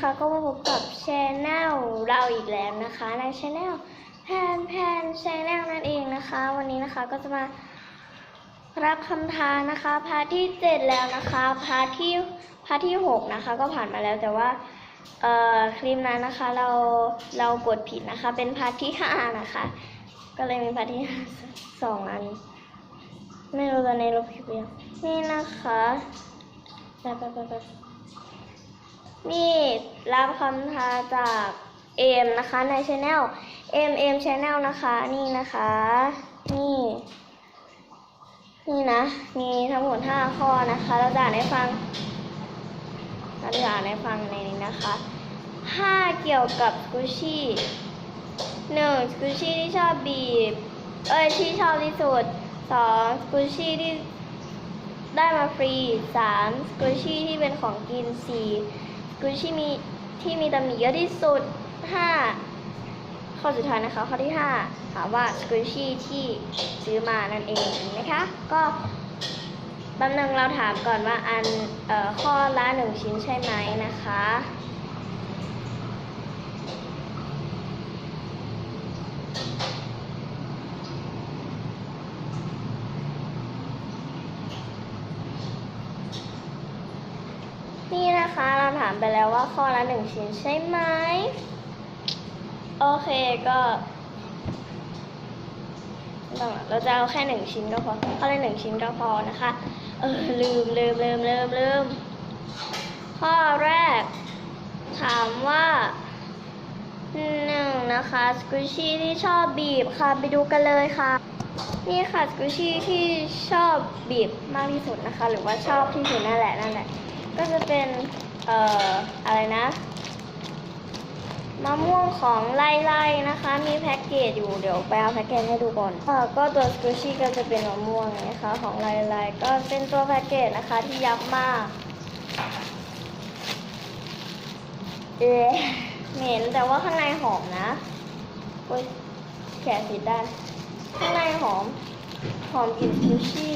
คะก็มาพบกับชแนลเราอีกแล้วนะคะในชแนลแพนแพนชแนลนั่นเองนะคะ วันนี้นะคะก็จะมารับคำทานนะคะพาร์ทที่เจ็ดแล้วนะคะพาร์ทที่พาร์ทที่หกนะคะ ก็ผ่านมาแล้วแต่ว่าเอ่อคลิปนั้นนะคะเราเรากดผิดนะคะ เป็นพาร์ทที่ห้านะคะ ก็เลยมีพาร์ทที่สองอัน ไม่รู้ตอนนี้ลบคลิปยังนี่นะคะไปไปไป นี่รับคำท้าจากเอมนะคะในช anel เอมเอมช anel นะคะนี่นะคะ นี่ นี่นะ มีทั้งหมดห้าข้อนะคะ เราจะอ่านให้ฟังเราจะอ่านให้ฟังในนี้นะคะห้าเกี่ยวกับกูชี่หนึ่งกูชี่ที่ชอบบีบ เอ้ยที่ชอบที่สุดสองกูชี่ที่ได้มาฟรีสามกูชี่ที่เป็นของกินสี่ กูชี่มีที่มีตำหนิเยอะที่สุดห้าข้อสุดท้ายนะคะ ข้อที่ห้าถามว่าสกูชี่ที่ซื้อมานั่นเองนะคะ ก็แป๊บนึงเราถามก่อนว่าอันเอ่อข้อละหนึ่งชิ้นใช่ไหมนะคะ นี่ะคะ เราถามไปแล้วว่าข้อละหนึ่งชิ้นใช่ไหม โอเคก็ต้องเราจะเอาแค่หนึ่งชิ้นก็พอข้อละหนึ่งชิ้นก็พอนะคะ เออลืมลืมลืมลืมลืมข้อแรก ถามว่าหนึ่งนะคะสกูชี่ที่ชอบบีบค่ะไปดูกันเลยค่ะ นี่ค่ะสกูชี่ที่ชอบบีบมากที่สุดนะคะ หรือว่าชอบที่สุดนั่นแหละนั่นแหละ ก็จะเป็นเอ่ออะไรนะมะม่วงของไล่ไล่นะคะ มีแพ็กเกจอยู่เดี๋ยวไปเอาแพ็กเกจให้ดูก่อนอ่าก็ตัวสกูชี่ก็จะเป็นมะม่วงนะคะของไล่ไล่ก็เป็นตัวแพ็กเกจนะคะที่ยับมากเอ๊ะเหม็นแต่ว่าข้างในหอมนะโอ้ยแขนผิดด้านข้างในหอม หอมกลิ่นซูชิ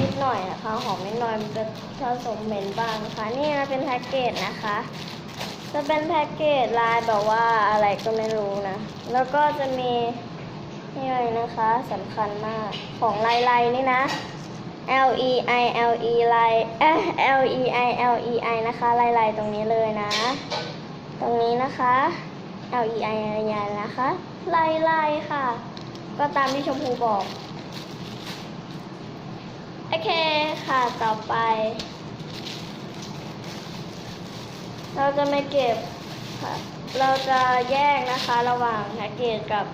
นิดหน่อยนะคะ หอมนิดหน่อยมันจะผสมเหม็นบ้างนะคะนี่นะเป็นแพ็กเกจนะคะ จะเป็นแพ็กเกจลายแบบว่าอะไรก็ไม่รู้นะ แล้วก็จะมีนี่เลยนะคะสำคัญมากของลายลายนี่นะ L E I L E ลายเอ่อ L E I L E I นะคะลายลายตรงนี้เลยนะ ตรงนี้นะคะ L E I L E I นะคะลายลายค่ะ ก็ตามที่ชมพูบอก โอเคค่ะต่อไป เราจะไม่เก็บค่ะ เราจะแยกนะคะระหว่างแพ็กเกจกับ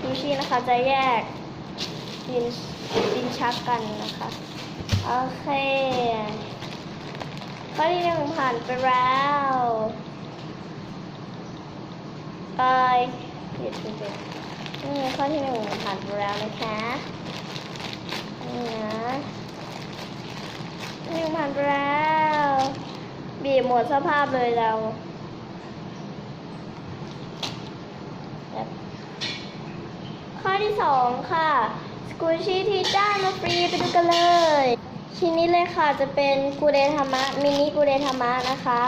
ซูชินะคะจะแยกดินดินชักกันนะคะโอเคข้อที่หนึ่งผ่านไปแล้วไปผิดผิดผิดนี่ข้อที่หนึ่งผ่านไปแล้วนะคะ นี่นะหนึ่งผ่านแล้ว บีบหมดสภาพเลยเราข้อที่สองค่ะสกูชี่ที่ได้มาฟรีไปดูกันเลย ชิ้นนี้เลยค่ะจะเป็นกูเดธรรมะมินิกูเดธรรมะนะคะ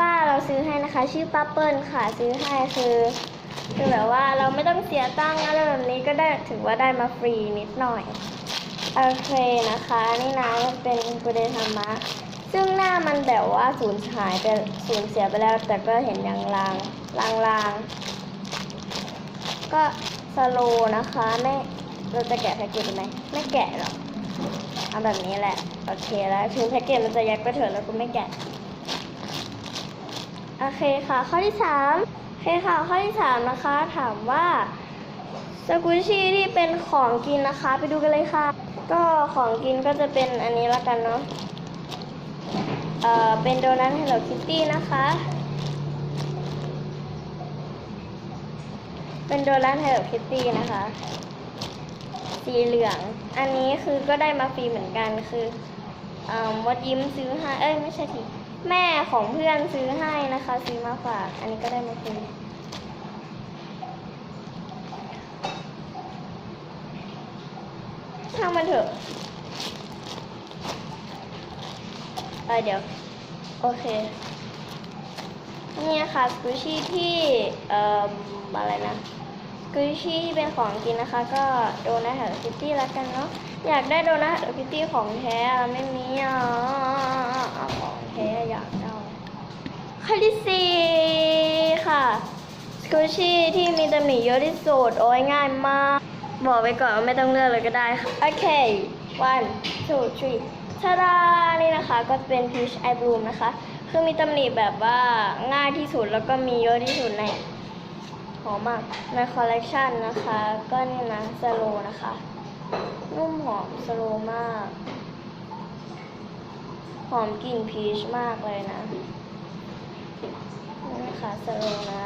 ป้าเราซื้อให้นะคะ ชื่อป้าเปิ้ลค่ะซื้อให้คือคือแบบว่าเราไม่ต้องเสียตังค์อะไรแบบนี้ก็ได้ถือว่าได้มาฟรีนิดหน่อย โอเคนะคะ นี่นะมันเป็นกูเดธรรมะ ซึ่งหน้ามันแบบว่าสูญหายไปสูญเสียไปแล้ว แต่ก็เห็นยังลางลางลางก็สโลนะคะไม่เราจะแกะแพ็กเกจไหมไม่แกะหรอกเอาแบบนี้แหละ โอเคแล้วถึงแพ็กเกจมันจะยักไปเถอะแล้วก็ไม่แกะ โอเคค่ะ ข้อที่สามโอเคค่ะ ข้อที่สามนะคะ ถามว่าสกุชี่ที่เป็นของกินนะคะ ไปดูกันเลยค่ะ ก็ของกินก็จะเป็นอันนี้ละกันเนาะเอ่อเป็นโดนัท Hello Kitty นะคะ เป็นโดนัท Hello Kitty นะคะ สีเหลือง อันนี้คือก็ได้มาฟรีเหมือนกันคือเอ่อมดยิ้มซื้อให้ เอ้ยไม่ใช่ทีแม่ของเพื่อนซื้อให้นะคะ ซื้อมาฝาก อันนี้ก็ได้มาฟรี ช่างมันเถอะเออเดี๋ยว โอเค นี่นะคะสกูชี่ที่เอ่ออะไรนะสกูชี่ที่เป็นของกินนะคะ ก็โดนัทแฮัลคิตตี้แล้วกันเนาะอยากได้โดนัทแฮัลคิตตี้ของแท้ไม่มีอะของแท้อยากได้ข้อที่สี่ค่ะสกูชี่ที่มีตำหนิเยอะที่สุดโอ้ยง่ายมาก บอกไปก่อนว่าไม่ต้องเลือกเลยก็ได้ค่ะ โอเค one two three ทาดานี่นะคะก็เป็น peach eye bloom นะคะ คือมีตำหนิแบบว่าง่ายที่สุดแล้วก็มีเยอะที่สุดในหอมมากในคอลเลกชันนะคะ ก็นี่นะสโลนะคะ นุ่มหอมสโลมาก หอมกลิ่นพีชมากเลยนะนี่นะคะสโลนะ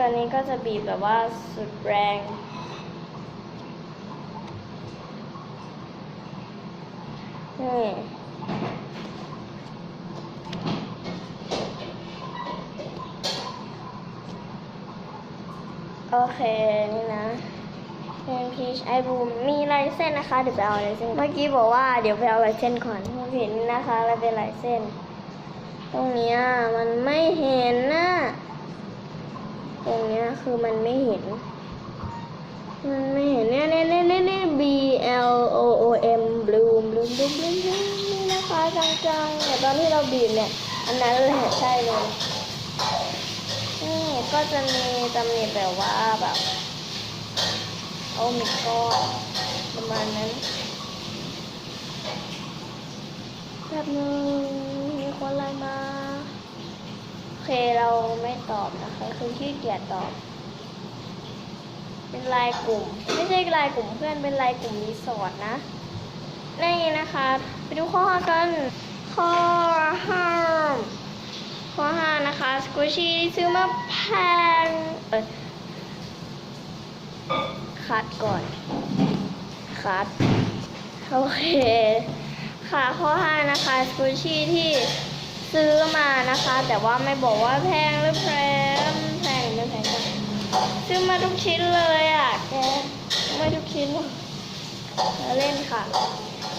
กันนี้ก็จะบีบแบบว่าสุดแรง นี่โอเค นี่นะเป็นพีชไอบูมมีลายเส้นนะคะ เดี๋ยวไปเอาลายเส้น เมื่อกี้บอกว่าเดี๋ยวไปเอาลายเส้นก่อนผมเห็นนี่นะคะแล้วเป็นลายเส้น ตรงนี้มันไม่เห็นนะ ตรงเนี้ยคือมันไม่เห็น มันไม่เห็นเนี่ยเนี่ยเนี่ยเนี่ยเนี่ย B L O O M bloom bloom bloom bloom นี่นะคะจังๆเนี่ยตอนที่เราบีบเนี่ยอันนั้นแหละใช่เลยนี่ก็จะมีตำหนิแบบว่าแบบโอมีก้อนประมาณนั้นแบบนึงมีคนไลน์มา เคเราไม่ตอบนะคะ คือขี้เกียจตอบ เป็นไลายกลุ่ม ไม่ใช่ไลายกลุ่มเพื่อนเป็นไลายกลุ่มรีสอร์ทนะนี่นะคะ ไปดูข้อห้ากัน ข้อห้าข้อห้านะคะสกูชี่ซื้อมาแพงคัดก่อนคัดโอเค ค่ะข้อห้านะคะสกูชี่ที่ ซื้อมานะคะ แต่ว่าไม่บอกว่าแพงหรือแพงแพงหรือไม่แพงซื้อมาทุกชิ้นเลยอะแกไม่ทุกชิ้นหรอเล่นค่ะ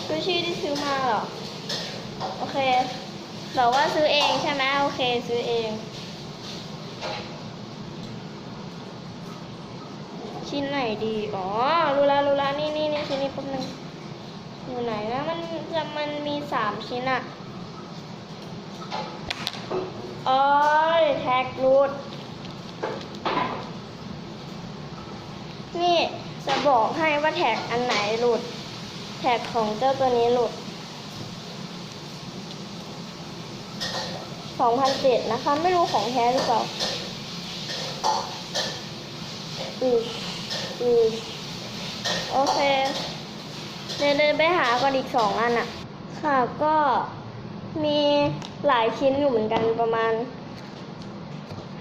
ดูชื่อที่ซื้อมาหรอโอเคบอกว่าซื้อเองใช่ไหมโอเคซื้อเองชิ้นไหนดี อ๋อรู้แล้วรู้แล้วนี่นี่นี่ชิ้นนี้แป๊บนึงอยู่ไหนนะมันจะมันมีสามชิ้นอะ โอ้ยแท็กรูดนี่จะบอกให้ว่าแท็กอันไหนหลุด แท็กของเจ้าตัวนี้หลุด2007นะคะ ไม่รู้ของแท้หรือเปล่าอืออือโอเคเดินไปหาก่อนอีกสองอันอะค่ะก็มี หลายชิ้นอยู่เหมือนกันประมาณ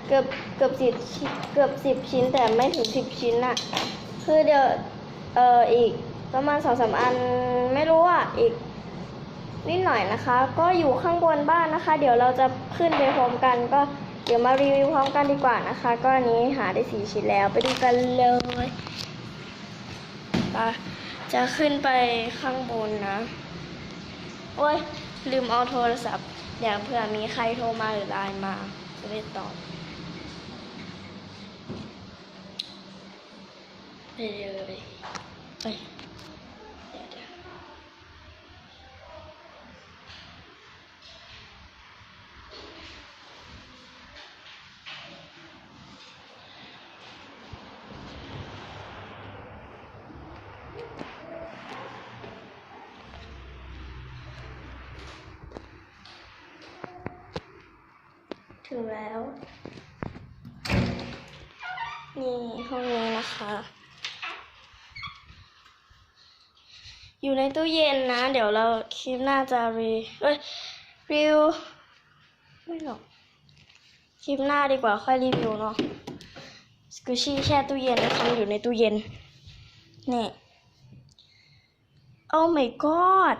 เกือบเกือบสิบเกือบสิบชิ้นแต่ไม่ถึงสิบชิ้นอะคือเดี๋ยวเอออีกประมาณสองสามอันไม่รู้อะอีกนิดหน่อยนะคะ ก็อยู่ข้างบนบ้านนะคะ เดี๋ยวเราจะขึ้นไปพร้อมกัน ก็เดี๋ยวมารีวิวพร้อมกันดีกว่านะคะ ก็อันนี้หาได้สี่ชิ้นแล้วไปดูกันเลยไปจะขึ้นไปข้างบนนะ โอ้ยลืมเอาโทรศัพท์ เดี๋ยวเผื่อมีใครโทรมาหรือไลน์มา จะได้ตอบไปเลยไปเดี๋ยวเดี๋ยว ถึงแล้ว นี่ห้องนี้นะคะ อยู่ในตู้เย็นนะ เดี๋ยวเราคลิปหน้าจะรีเอ้ยรีวิวไม่หรอกคลิปหน้าดีกว่าค่อยรีวิวเนาะสกูชี่แช่ตู้เย็นนะคะอยู่ในตู้เย็นนี่โอ้ my god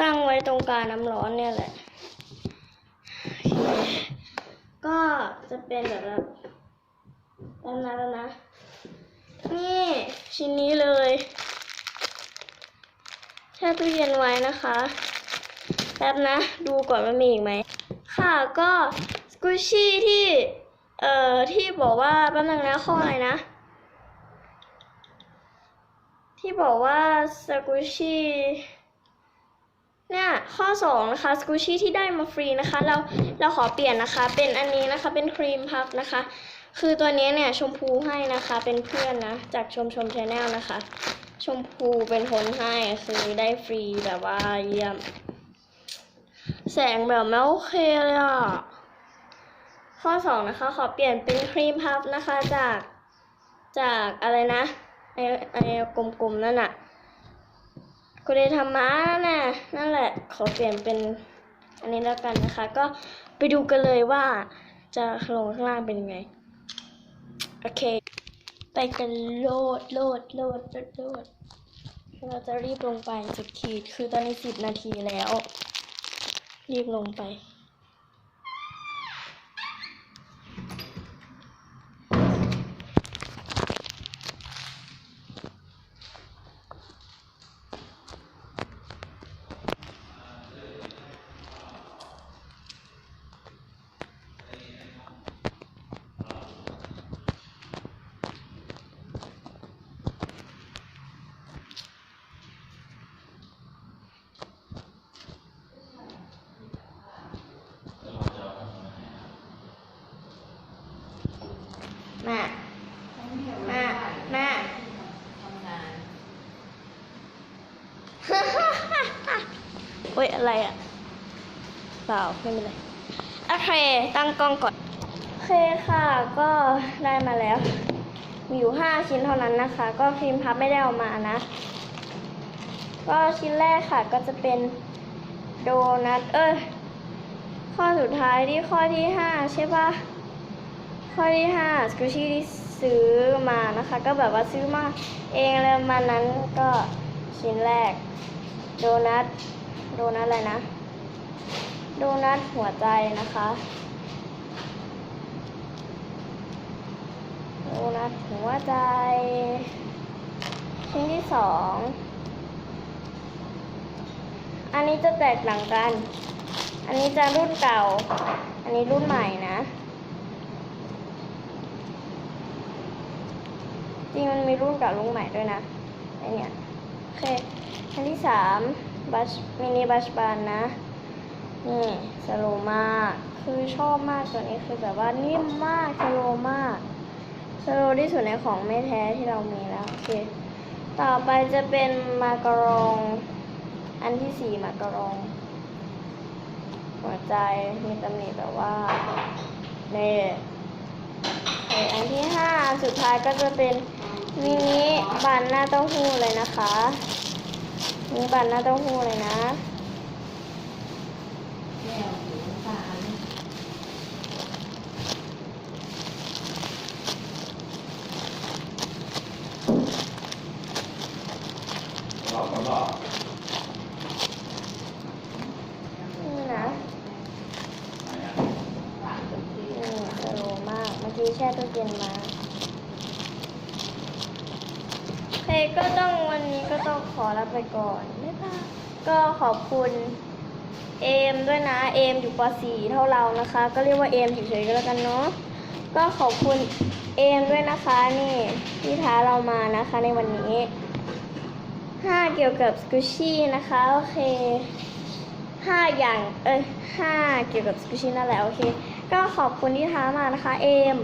ตั้งไว้ตรงกลางน้ำร้อนเนี่ยแหละโอเค ก็จะเป็นแบบแบบแบนั้นแล้วนะ นี่ชิ้นนี้เลยแช่ตู้เย็นไว้นะคะแป๊บนะ ดูก่อนว่ามีอีกไหม ค่ะก็สกูชี่ที่ เอ่อ ที่บอกว่าแป๊บนึงนะข้ออะไรนะ ที่บอกว่าสกูชี่ เนี่ยข้อสองนะคะสกูชี่ที่ได้มาฟรีนะคะเราเราขอเปลี่ยนนะคะ เป็นอันนี้นะคะเป็นครีมพับนะคะ คือตัวนี้เนี่ยชมพูให้นะคะเป็นเพื่อนนะ จากชมชมชาแนลนะคะ ชมพูเป็นคนให้คือได้ฟรีแบบว่าเยี่ยม แสงแบบไม่โอเคเลยอะข้อสองนะคะขอเปลี่ยนเป็นครีมพับนะคะจากจากอะไรนะไอไอกลมๆนั่นอะ กูได้ทำมานั่นน่ะนั่นแหละ ขอเปลี่ยนเป็นอันนี้แล้วกันนะคะ ก็ไปดูกันเลยว่าจะลงข้างล่างเป็นยังไง โอเค ไปกันโลดโลดโลดโลดโลดเราจะรีบลงไปสุดขีด คือตอนนี้สิบนาทีแล้ว รีบลงไป มามามาทำงานโอ๊ยอะไรอะเปล่าไม่เป็นไรโอเคตั้งกล้องก่อนโอเคค่ะก็ได้มาแล้ว มีอยู่ห้าชิ้นเท่านั้นนะคะ ก็ฟิล์มพับไม่ได้เอามานะ ก็ชิ้นแรกค่ะก็จะเป็นโดนัทเอ้ยข้อสุดท้ายที่ข้อที่ห้าใช่ปะ ข้อที่ห้าสกูชี่ที่ซื้อมานะคะ ก็แบบว่าซื้อมาเองเลยมานั้นก็ชิ้นแรก โดนัทโดนัทอะไรนะ โดนัทหัวใจนะคะ โดนัทหัวใจ ชิ้นที่สองอันนี้จะแตกต่างกัน อันนี้จะรุ่นเก่า อันนี้รุ่นใหม่นะ จริงมันมีรุ่นก่ารุ่นใหม่ด้วยนะไอเนี่ยโอเคอันที่สามบัชมินิบัชบานนะ นี่สโลมากคือชอบมากตัวนี้คือแบบว่านิ่มมากสโลมากสโลที่สุดในของไม่แท้ที่เรามีแล้ว โอเค ต่อไปจะเป็นมาการอง อันที่สี่มาการอง หัวใจมีตำหนิแบบว่าเน่ อันที่ห้าสุดท้ายก็จะเป็นมินิบันหน้าเต้าหู้เลยนะคะมินิบันหน้าเต้าหู้เลยนะแม่อน้ำตาล รอบรอบ นี่นะ ไหนอะ นี่สโลว์มาก เมื่อกี้ แช่ตู้เย็นมาโอเคก็ต้องวันนี้ก็ต้องขอลาไปก่อนบ๊ายบายก็ขอบคุณเอมด้วยนะ เอมอยู่ป .4 เท่าเรานะคะ ก็เรียกว่าเอมเฉยๆก็แล้วกันเนาะ ก็ขอบคุณเอมด้วยนะคะนี่ที่ท้าเรามานะคะในวันนี้ห้าเกี่ยวกับสกูชี่นะคะโอเคห้าอย่างเอ้ยห้าเกี่ยวกับสกูชี่นั่นแหละโอเค ก็ขอบคุณที่ท้ามานะคะเอม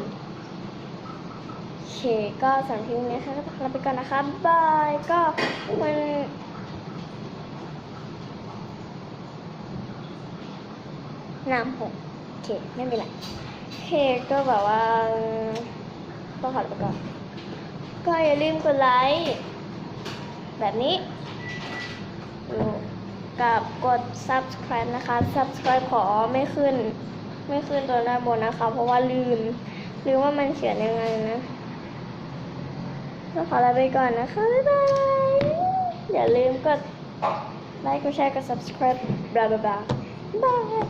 เคก็สำหรับคลิปนี้นะคะก็ต้องลาไปก่อนนะคะบายก็มันน้ำหกโอเคไม่เป็นไรเคก็แบบว่าก็ขอไปก่อนก็อย่าลืมกดไลค์แบบนี้กับกด subscribe นะคะ subscribe ขอไม่ขึ้น ไม่ขึ้นตัวหน้าบนนะคะ เพราะว่าลืม ลืมว่ามันเขียนยังไงนะ ก็ขอลาไปก่อนนะคะ บ๊ายบาย อย่าลืมกดไลค์ กดแชร์ กด subscribe บลาบลาบลาบาย